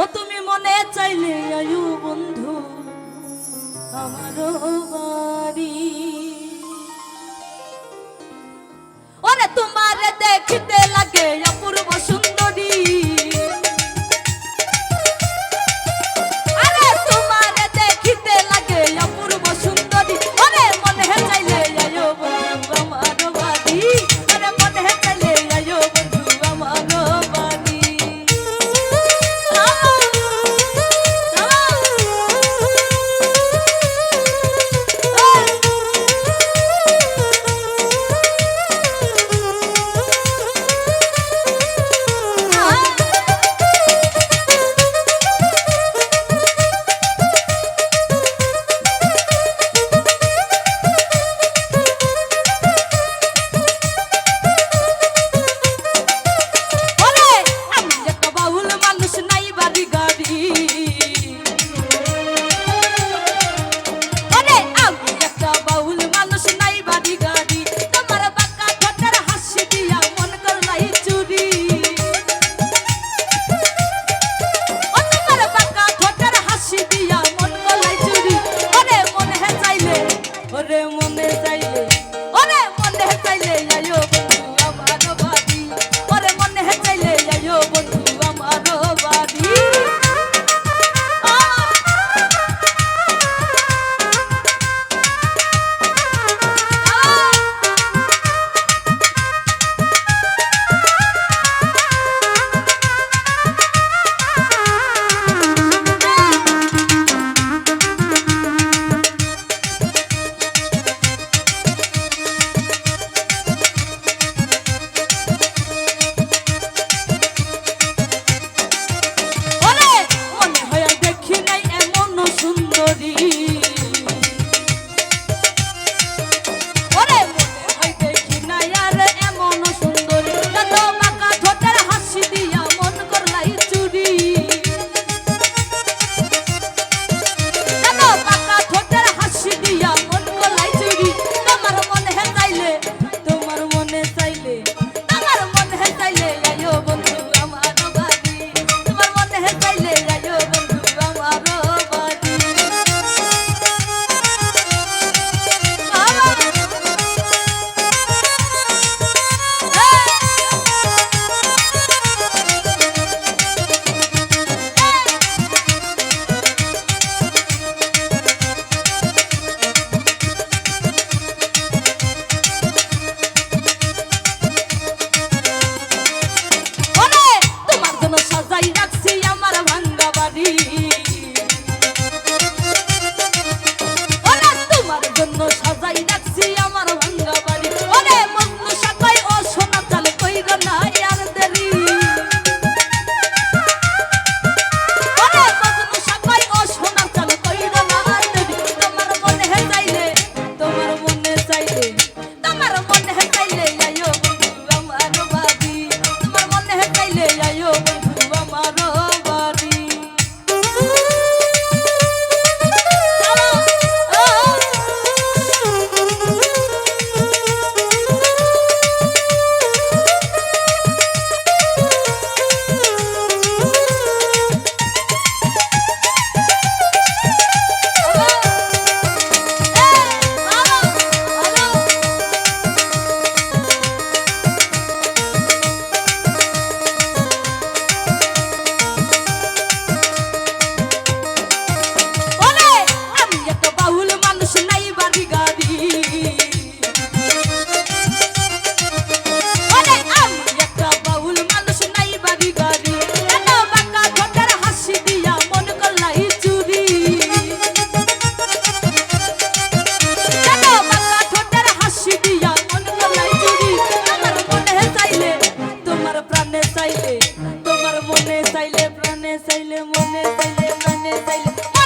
ও তুমি মনে চাইলে আয়ু বন্ধু আমারও বাড়ি। ওরে মনে পাই না চাইলে মনে চাইলে মনে চাইলে।